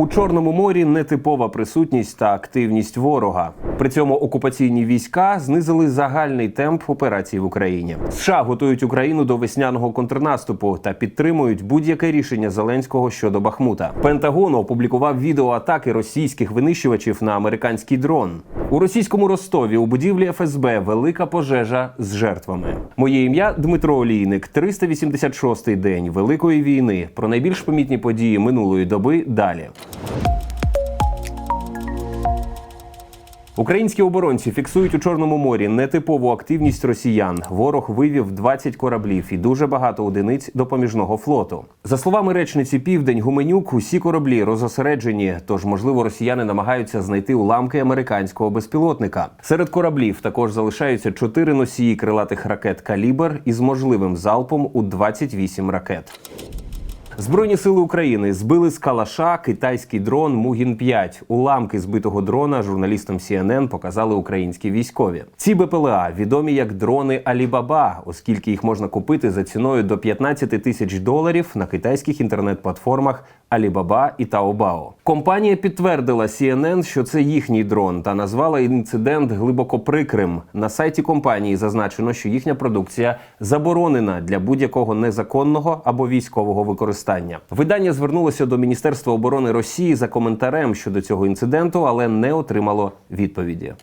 У Чорному морі нетипова присутність та активність ворога. При цьому окупаційні війська знизили загальний темп операцій в Україні. США готують Україну до весняного контрнаступу та підтримують будь-яке рішення Зеленського щодо Бахмута. Пентагон опублікував відео атаки російських винищувачів на американський дрон. У російському Ростові у будівлі ФСБ велика пожежа з жертвами. Моє ім'я Дмитро Олійник. 386-й день Великої війни. Про найбільш помітні події минулої доби далі. Українські оборонці фіксують у Чорному морі нетипову активність росіян. Ворог вивів 20 кораблів і дуже багато одиниць допоміжного флоту. За словами речниці Південь Гуменюк, усі кораблі розосереджені, тож можливо росіяни намагаються знайти уламки американського безпілотника. Серед кораблів також залишаються чотири носії крилатих ракет Калібр із можливим залпом у 28 ракет. Збройні сили України збили з Калаша китайський дрон Мугін 5 Уламки збитого дрона журналістам CNN показали українські військові. Ці БПЛА відомі як дрони Алібаба, оскільки їх можна купити за ціною до 15 тисяч доларів на китайських інтернет-платформах Alibaba і Taobao. Компанія підтвердила CNN, що це їхній дрон, та назвала інцидент глибоко прикрим. На сайті компанії зазначено, що їхня продукція заборонена для будь-якого незаконного або військового використання. Видання звернулося до Міністерства оборони Росії за коментарем щодо цього інциденту, але не отримало відповіді.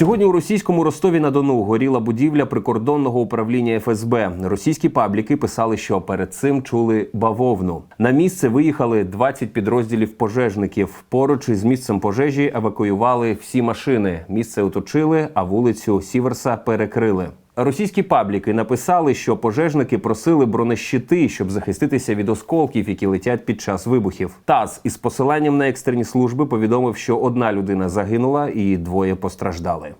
Сьогодні у російському Ростові на Дону горіла будівля прикордонного управління ФСБ. Російські пабліки писали, що перед цим чули бавовну. На місце виїхали 20 підрозділів пожежників. Поруч із місцем пожежі евакуювали всі машини. Місце оточили, а вулицю Сіверса перекрили. Російські пабліки написали, що пожежники просили бронещити, щоб захиститися від осколків, які летять під час вибухів. ТАСС із посиланням на екстрені служби повідомив, що одна людина загинула і двоє постраждали.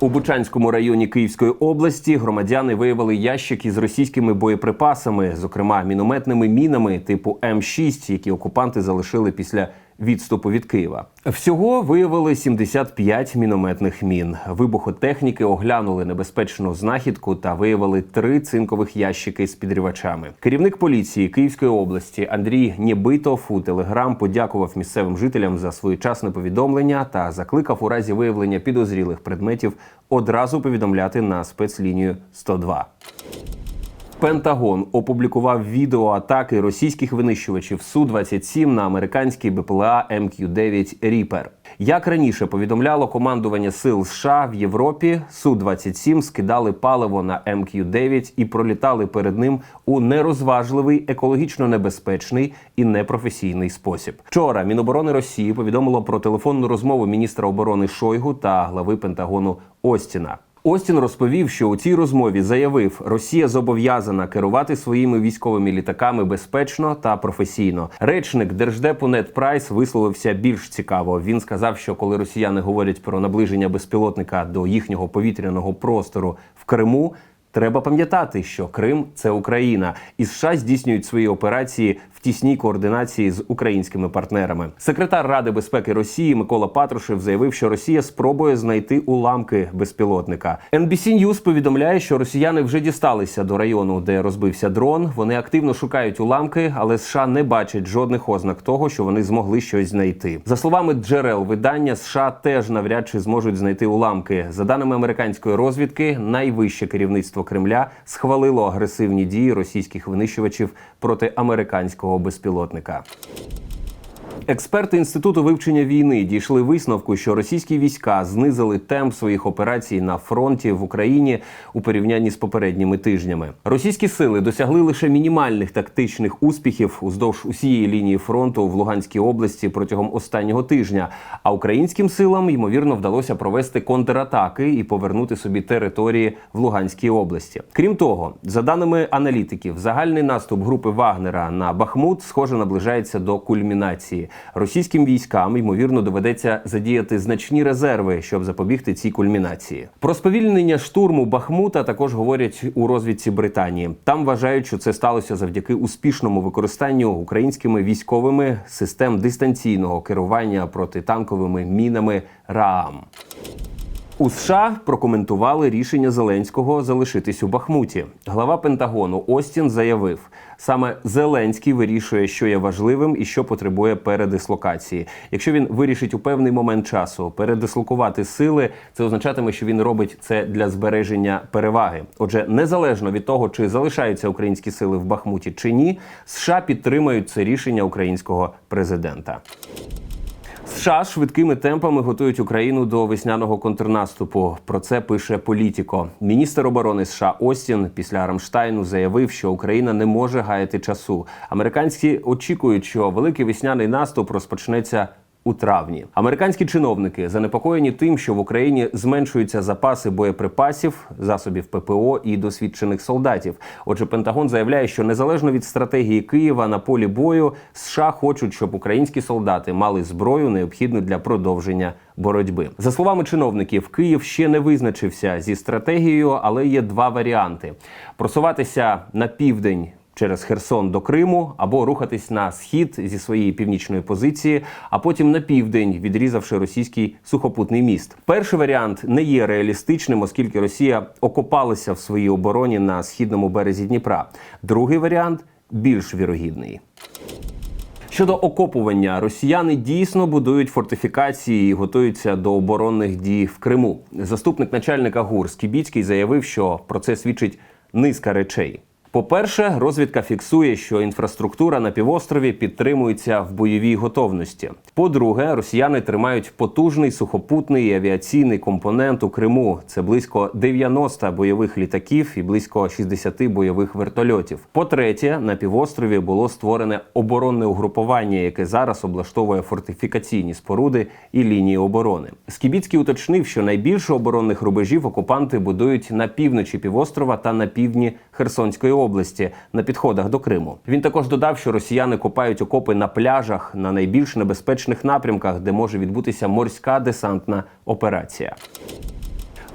У Бучанському районі Київської області громадяни виявили ящики з російськими боєприпасами, зокрема мінометними мінами типу М6, які окупанти залишили після відступу від Києва. Всього виявили 75 мінометних мін. Вибухотехніки оглянули небезпечну знахідку та виявили три цинкових ящики з підривачами. Керівник поліції Київської області Андрій Нєбитов у телеграм подякував місцевим жителям за своєчасне повідомлення та закликав у разі виявлення підозрілих предметів одразу повідомляти на спецлінію 102. Пентагон опублікував відео атаки російських винищувачів Су-27 на американський БПЛА МК-9 Ріпер. Як раніше повідомляло командування сил США в Європі, Су-27 скидали паливо на МК-9 і пролітали перед ним у нерозважливий, екологічно небезпечний і непрофесійний спосіб. Вчора Міноборони Росії повідомило про телефонну розмову міністра оборони Шойгу та глави Пентагону Остіна. Остін розповів, що у цій розмові заявив, Росія зобов'язана керувати своїми військовими літаками безпечно та професійно. Речник держдепу Нед Прайс висловився більш цікаво. Він сказав, що коли росіяни говорять про наближення безпілотника до їхнього повітряного простору в Криму. Треба пам'ятати, що Крим це Україна, і США здійснюють свої операції в тісній координації з українськими партнерами. Секретар Ради безпеки Росії Микола Патрушев заявив, що Росія спробує знайти уламки безпілотника. NBC News повідомляє, що росіяни вже дісталися до району, де розбився дрон. Вони активно шукають уламки, але США не бачать жодних ознак того, що вони змогли щось знайти. За словами джерел видання, США теж навряд чи зможуть знайти уламки. За даними американської розвідки, найвище керівництво Кремля схвалило агресивні дії російських винищувачів проти американського безпілотника. Експерти інституту вивчення війни дійшли висновку, що російські війська знизили темп своїх операцій на фронті в Україні у порівнянні з попередніми тижнями. Російські сили досягли лише мінімальних тактичних успіхів уздовж усієї лінії фронту в Луганській області протягом останнього тижня. А українським силам ймовірно вдалося провести контратаки і повернути собі території в Луганській області. Крім того, за даними аналітиків, загальний наступ групи Вагнера на Бахмут схоже наближається до кульмінації. Російським військам ймовірно доведеться задіяти значні резерви, щоб запобігти цій кульмінації. Про сповільнення штурму Бахмута також говорять у розвідці Британії. Там вважають, що це сталося завдяки успішному використанню українськими військовими систем дистанційного керування протитанковими мінами РААМ. У США прокоментували рішення Зеленського залишитись у Бахмуті. Глава Пентагону Остін заявив: Саме Зеленський вирішує, що є важливим і що потребує передислокації. Якщо він вирішить у певний момент часу передислокувати сили, це означатиме, що він робить це для збереження переваги. Отже, незалежно від того, чи залишаються українські сили в Бахмуті чи ні, США підтримають це рішення українського президента. США швидкими темпами готують Україну до весняного контрнаступу. Про це пише Політіко. Міністр оборони США Остін після Рамштайну заявив, що Україна не може гаяти часу. Американці очікують, що великий весняний наступ розпочнеться. У травні американські чиновники занепокоєні тим, що в Україні зменшуються запаси боєприпасів, засобів ППО і досвідчених солдатів. Отже, Пентагон заявляє, що незалежно від стратегії Києва на полі бою, США хочуть, щоб українські солдати мали зброю, необхідну для продовження боротьби. За словами чиновників, Київ ще не визначився зі стратегією, але є два варіанти: просуватися на південь через Херсон до Криму або рухатись на схід зі своєї північної позиції, а потім на південь, відрізавши російський сухопутний міст. Перший варіант не є реалістичним, оскільки Росія окопалася в своїй обороні на східному березі Дніпра. Другий варіант більш вірогідний. Щодо окопування, росіяни дійсно будують фортифікації і готуються до оборонних дій в Криму. Заступник начальника ГУР Скібіцький заявив, що про це свідчить низка речей. По-перше, розвідка фіксує, що інфраструктура на півострові підтримується в бойовій готовності. По-друге, росіяни тримають потужний сухопутний і авіаційний компонент у Криму. Це близько 90 бойових літаків і близько 60 бойових вертольотів. По-третє, на півострові було створене оборонне угрупування, яке зараз облаштовує фортифікаційні споруди і лінії оборони. Скібіцький уточнив, що найбільше оборонних рубежів окупанти будують на півночі півострова та на півдні Херсонської області на підходах до Криму. Він також додав, що росіяни копають окопи на пляжах на найбільш небезпечних напрямках, де може відбутися морська десантна операція.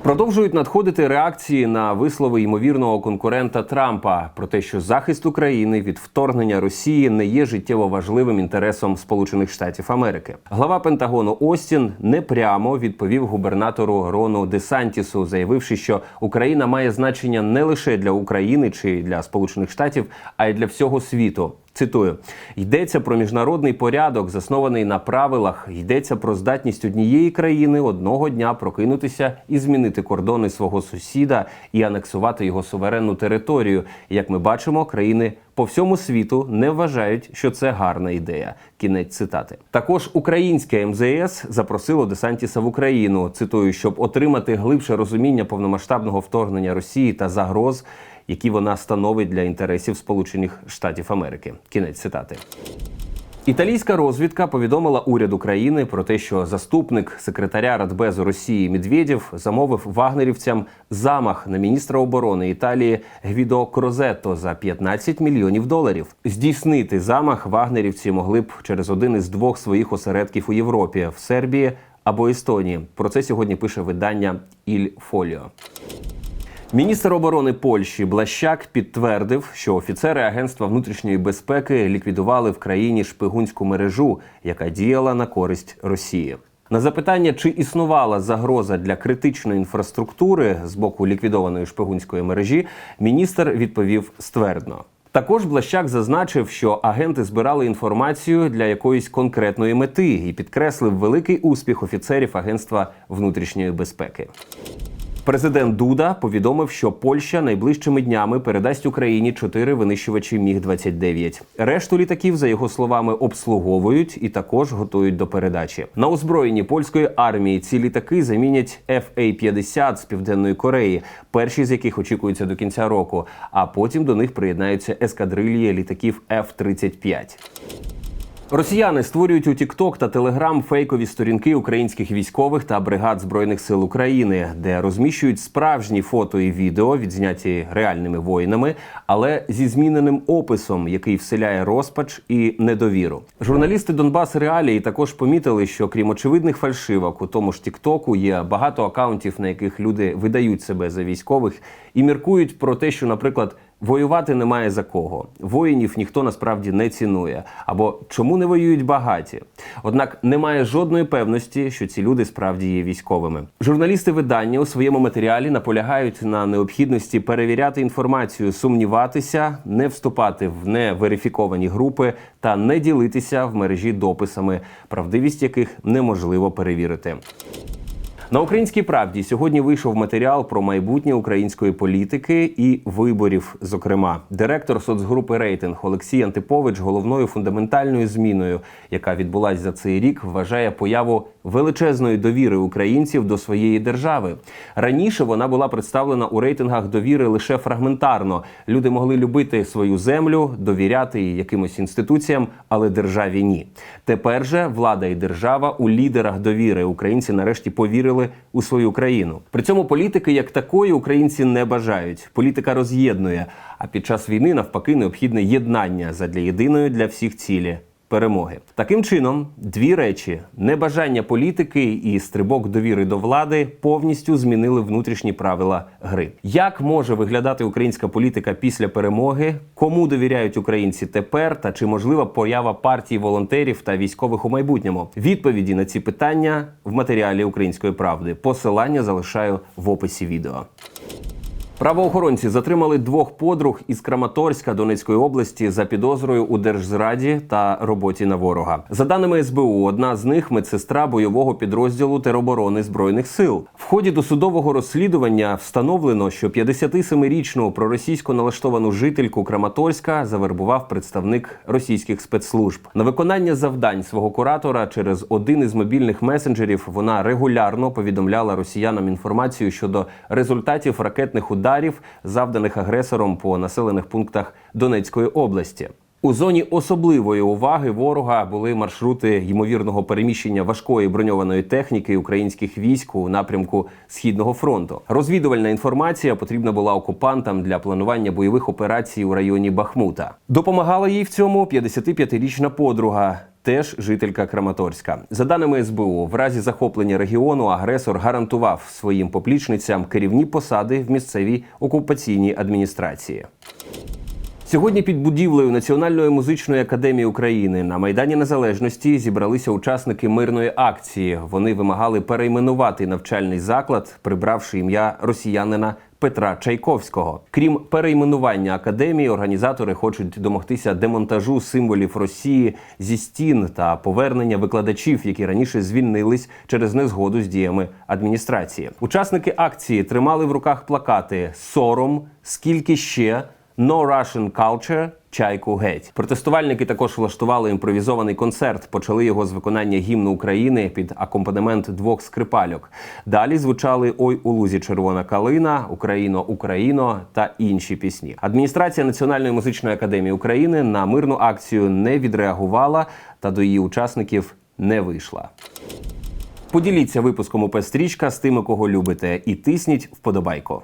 Продовжують надходити реакції на вислови ймовірного конкурента Трампа про те, що захист України від вторгнення Росії не є життєво важливим інтересом Сполучених Штатів Америки. Глава Пентагону Остін непрямо відповів губернатору Рону Десантісу, заявивши, що Україна має значення не лише для України чи для Сполучених Штатів, а й для всього світу. Цитую: йдеться про міжнародний порядок, заснований на правилах. Йдеться про здатність однієї країни одного дня прокинутися і змінити кордони свого сусіда і анексувати його суверенну територію. Як ми бачимо, країни по всьому світу не вважають, що це гарна ідея. Кінець цитати. Також українське МЗС запросило Десантіса в Україну. Цитую, щоб отримати глибше розуміння повномасштабного вторгнення Росії та загроз які вона становить для інтересів Сполучених Штатів Америки. Кінець цитати. Італійська розвідка повідомила уряд України про те, що заступник секретаря Радбезу Росії Медведєв замовив вагнерівцям замах на міністра оборони Італії Гвідо Крозетто за 15 мільйонів доларів. Здійснити замах вагнерівці могли б через один із двох своїх осередків у Європі в Сербії або Естонії. Про це сьогодні пише видання Іль Фоліо. Міністр оборони Польщі Блащак підтвердив, що офіцери Агентства внутрішньої безпеки ліквідували в країні шпигунську мережу, яка діяла на користь Росії. На запитання, чи існувала загроза для критичної інфраструктури з боку ліквідованої шпигунської мережі, міністр відповів ствердно. Також Блащак зазначив, що агенти збирали інформацію для якоїсь конкретної мети і підкреслив великий успіх офіцерів Агентства внутрішньої безпеки. Президент Дуда повідомив, що Польща найближчими днями передасть Україні чотири винищувачі Міг 29 Решту літаків, за його словами, обслуговують і також готують до передачі. На озброєнні польської армії ці літаки замінять FA-50 з південної Кореї, перші з яких очікуються до кінця року. А потім до них приєднаються ескадрильї літаків F-35. Росіяни створюють у TikTok та Telegram фейкові сторінки українських військових та бригад збройних сил України, де розміщують справжні фото і відео, відзняті реальними воїнами, але зі зміненим описом, який вселяє розпач і недовіру. Журналісти Донбас Реалії також помітили, що крім очевидних фальшивок, у тому ж Тіктоку є багато акаунтів, на яких люди видають себе за військових і міркують про те, що, наприклад. Воювати немає за кого. Воїнів ніхто насправді не цінує. Або чому не воюють багаті? Однак немає жодної певності, що ці люди справді є військовими. Журналісти видання у своєму матеріалі наполягають на необхідності перевіряти інформацію, сумніватися, не вступати в неверифіковані групи та не ділитися в мережі дописами, правдивість яких неможливо перевірити. На українській правді сьогодні вийшов матеріал про майбутнє української політики і виборів. Зокрема, директор соцгрупи рейтинг Олексій Антипович головною фундаментальною зміною, яка відбулась за цей рік, вважає появу величезної довіри українців до своєї держави. Раніше вона була представлена у рейтингах довіри лише фрагментарно. Люди могли любити свою землю, довіряти їй якимось інституціям, але державі ні. Тепер же влада і держава у лідерах довіри. Українці нарешті повірили у свою країну. При цьому політики як такої українці не бажають. Політика роз'єднує. А під час війни навпаки необхідне єднання задля єдиної для всіх цілі. Перемоги таким чином дві речі: небажання політики і стрибок довіри до влади повністю змінили внутрішні правила гри. Як може виглядати українська політика після перемоги? Кому довіряють українці тепер? Та чи можлива поява партій волонтерів та військових у майбутньому? Відповіді на ці питання в матеріалі Української правди. Посилання залишаю в описі відео. Правоохоронці затримали двох подруг із Краматорська Донецької області за підозрою у держзраді та роботі на ворога. За даними СБУ, одна з них медсестра бойового підрозділу тероборони збройних сил. В ході досудового розслідування встановлено, що 57-річну проросійсько налаштовану жительку Краматорська завербував представник російських спецслужб на виконання завдань свого куратора через один із мобільних месенджерів. Вона регулярно повідомляла росіянам інформацію щодо результатів ракетних ударів ударів, завданих агресором по населених пунктах Донецької області. У зоні особливої уваги ворога були маршрути ймовірного переміщення важкої броньованої техніки українських військ у напрямку східного фронту. Розвідувальна інформація потрібна була окупантам для планування бойових операцій у районі Бахмута. Допомагала їй в цьому 55-річна подруга. Теж жителька Краматорська. За даними СБУ, в разі захоплення регіону агресор гарантував своїм поплічницям керівні посади в місцевій окупаційній адміністрації. Сьогодні під будівлею Національної музичної академії України на Майдані Незалежності зібралися учасники мирної акції. Вони вимагали перейменувати навчальний заклад, прибравши ім'я росіянина Петра Чайковського. Крім перейменування академії, організатори хочуть домогтися демонтажу символів Росії зі стін та повернення викладачів, які раніше звільнились через незгоду з діями адміністрації. Учасники акції тримали в руках плакати Сором, скільки ще. No Russian Culture Чайку геть. Протестувальники також влаштували імпровізований концерт. Почали його з виконання гімну України під акомпанемент двох скрипальок. Далі звучали Ой у лузі червона калина, Україно, Україно та інші пісні. Адміністрація Національної музичної академії України на мирну акцію не відреагувала та до її учасників не вийшла. Поділіться випуском УП «Стрічка» з тими, кого любите, і тисніть вподобайко.